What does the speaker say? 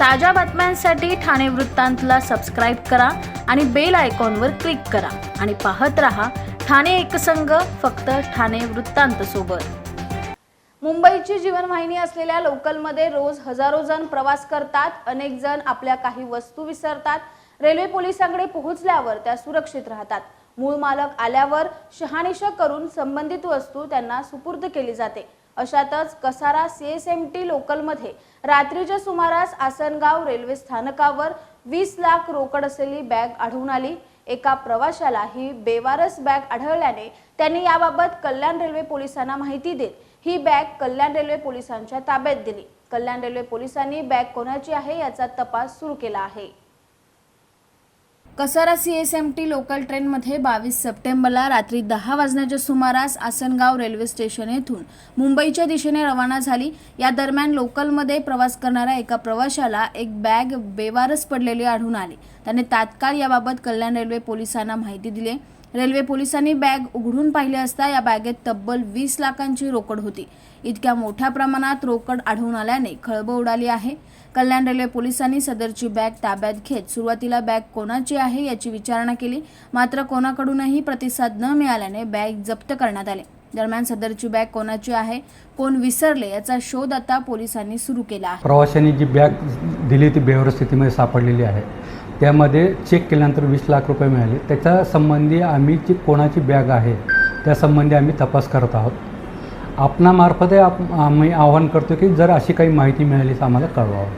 ताज्या बातम्यांसाठी ठाणे वृत्तांतला सबस्क्राईब करा आणि बेल आयकॉनवर क्लिक करा. आणि पाहत रहा ठाणे एकसंघ फक्त ठाणे वृत्तांत सोबत. मुंबईची जीवनवाहिनी असलेल्या लोकलमध्ये रोज हजारो जण प्रवास करतात. अनेक जण आपल्या काही वस्तू विसरतात. रेल्वे पोलिसांकडे पोहोचल्यावर त्या सुरक्षित राहतात. मूळ मालक आल्यावर शहानिशा करून संबंधित वस्तू त्यांना सुपूर्द केली जाते. अशातच कसारा सीएसएमटी लोकलमध्ये रात्रीच्या सुमारास आसनगाव रेल्वे स्थानकावर वीस लाख रोकड असलेली बॅग आढळून आली. एका प्रवाशाला ही बेवारस बॅग आढळल्याने त्यांनी याबाबत कल्याण रेल्वे पोलिसांना माहिती देत ही बॅग कल्याण रेल्वे पोलिसांच्या ताब्यात दिली. कल्याण रेल्वे पोलिसांनी बॅग कोणाची आहे याचा तपास सुरू केला आहे. Kasara C S M T local ट्रेनमध्ये बावीस सप्टेंबरला रात्री दहा वाजण्याच्या सुमारास आसनगाव रेल्वे स्टेशन येथून मुंबईच्या दिशेने रवाना झाली. या दरम्यान लोकलमध्ये प्रवास करणाऱ्या एका प्रवाशाला एक बॅग बेवारस पडलेली आढळून आली. त्याने तात्काळ याबाबत कल्याण रेल्वे पोलिसांना माहिती दिली. रेल्वे पोलिसांनी बॅग उघडून पाहिले असता या बॅगेत तब्बल वीस लाखांची रोकड होती. इतक्या मोठ्या प्रमाणात रोकड आढळून आल्याने खळबळ उडाली आहे. कल्याण रेल्वे पोलिसांनी सदरची बॅग ताब्यात घेत सुरुवातीला बॅग कोणाची आहे याची विचारणा केली. मात्र कोणाकडूनही प्रतिसाद न मिळाल्याने बॅग जप्त करण्यात आले. दरम्यान सदरची बॅग कोणाची आहे कोण विसरले याचा शोध आता पोलिसांनी सुरू केला आहे. प्रवाशांनी जी बॅग दिली ती बेवस्थितीमध्ये सापडलेली आहे. त्यामध्ये चेक केल्यानंतर वीस लाख रुपये मिळाले. त्याच्या संबंधी आम्ही जी कोणाची बॅग आहे त्यासंबंधी आम्ही तपास करत आहोत. आपणामार्फतही आप आम्ही आवाहन करतो की जर अशी काही माहिती मिळाली तर आम्हाला कळवावं.